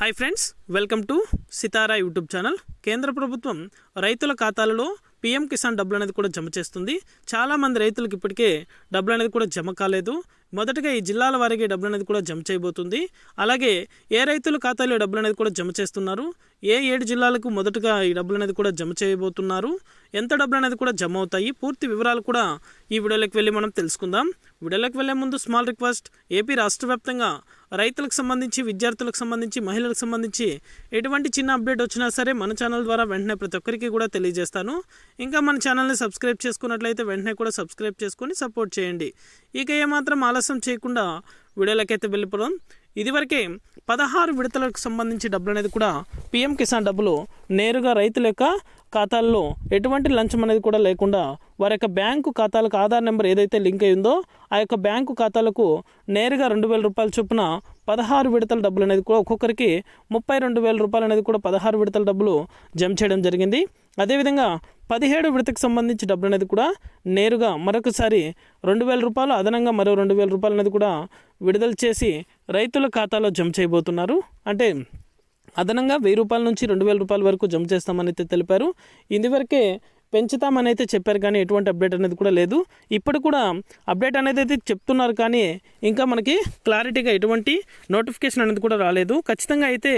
Hi friends welcome to Sitara YouTube channel కేంద్ర ప్రభుత్వం రైతుల ఖాతాలలో పీఎం కిసాన్ డబ్బులు అనేది కూడా జమ చేస్తుంది. చాలామంది రైతులకు ఇప్పటికే డబ్బులు అనేది కూడా జమ కాలేదు. మొదటగా ఈ జిల్లాల వారికి డబ్బులు అనేది కూడా జమ చేయబోతుంది. అలాగే ఏ రైతుల ఖాతాలో డబ్బులు అనేది కూడా జమ చేస్తున్నారు? ఏ ఏడు జిల్లాలకు మొదటగా ఈ డబ్బులు అనేది కూడా జమ చేయబోతున్నారు? ఎంత డబ్బులు అనేది కూడా జమ అవుతాయి? పూర్తి వివరాలు కూడా ఈ వీడియోలోకి వెళ్ళి మనం తెలుసుకుందాం. వీడియోలోకి వెళ్ళే ముందు స్మాల్ రిక్వెస్ట్ ఏపీ రాష్ట్ర వ్యాప్తంగా రైతులకు సంబంధించి విద్యార్థులకు సంబంధించి మహిళలకు సంబంధించి ఎటువంటి చిన్న అప్డేట్ వచ్చినా సరే మన ఛానల్ ద్వారా వెంటనే ప్రతి ఒక్కరికి కూడా తెలియజేస్తాను. ఇంకా మన ఛానల్ని సబ్స్క్రైబ్ చేసుకున్నట్లయితే వెంటనే కూడా సబ్స్క్రైబ్ చేసుకొని సపోర్ట్ చేయండి. ఇక ఏమాత్రం ఆలస్యం చేయకుండా వీడియోలకైతే వెళ్ళిపోదాం. ఇదివరకే పదహారు విడతలకు సంబంధించి డబ్బులు అనేది కూడా పిఎం కిసాన్ డబ్బులు నేరుగా రైతుల యొక్క ఖాతాల్లో ఎటువంటి లంచం అనేది కూడా లేకుండా వారి యొక్క బ్యాంకు ఖాతాలకు ఆధార్ నెంబర్ ఏదైతే లింక్ అయిందో ఆ యొక్క బ్యాంకు ఖాతాలకు నేరుగా రెండు వేల రూపాయల చొప్పున పదహారు విడతల డబ్బులు అనేది కూడా ఒక్కొక్కరికి ముప్పై రెండు వేల రూపాయలు అనేది కూడా పదహారు విడతల డబ్బులు జమ చేయడం జరిగింది. అదేవిధంగా పదిహేడు విడతకు సంబంధించి డబ్బులు అనేది కూడా నేరుగా మరొకసారి రెండు వేల రూపాయలు అదనంగా మరో రెండు వేల రూపాయలు అనేది కూడా విడుదల చేసి రైతుల ఖాతాలో జమ చేయబోతున్నారు. అంటే అదనంగా వెయ్యి రూపాయల నుంచి రెండు వేల రూపాయల వరకు జమ చేస్తామని అయితే తెలిపారు. ఇదివరకే పెంచుతామని అయితే చెప్పారు కానీ ఎటువంటి అప్డేట్ అనేది కూడా లేదు. ఇప్పుడు కూడా అప్డేట్ అనేది అయితే చెప్తున్నారు కానీ ఇంకా మనకి క్లారిటీగా ఎటువంటి నోటిఫికేషన్ అనేది కూడా రాలేదు. ఖచ్చితంగా అయితే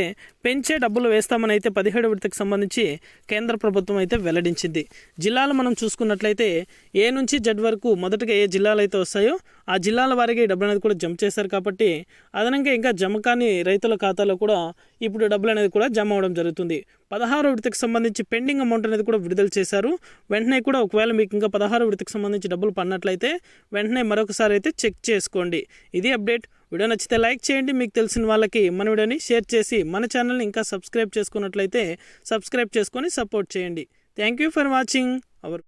పెంచే డబ్బులు వేస్తామని అయితే పదిహేడు విడతకు సంబంధించి కేంద్ర ప్రభుత్వం అయితే వెల్లడించింది. జిల్లాలు మనం చూసుకున్నట్లయితే ఏ నుంచి జడ్ వరకు మొదటగా ఏ జిల్లాలు అయితే వస్తాయో ఆ జిల్లాల వారికి డబ్బులు అనేది కూడా జమ చేశారు కాబట్టి అదనంగా ఇంకా జమ కాని రైతుల ఖాతాలో కూడా ఇప్పుడు డబ్బులు అనేది కూడా జమ అవడం జరుగుతుంది. పదహారు విడతకు సంబంధించి పెండింగ్ అమౌంట్ అనేది కూడా విడుదల చేశారు. వెంటనే కూడా ఒకవేళ మీకు ఇంకా పదహారు విడతకు సంబంధించి డబ్బులు పడినట్లయితే వెంటనే మరొకసారి అయితే చెక్ చేసుకోండి. ఇది అప్డేట్. వీడియో నచ్చితే లైక్ చేయండి. మీకు తెలిసిన వాళ్ళకి మన వీడియోని షేర్ చేసి మన ఛానల్ని ఇంకా సబ్స్క్రైబ్ చేసుకున్నట్లయితే సబ్స్క్రైబ్ చేసుకొని సపోర్ట్ చేయండి. Thank you for watching. Our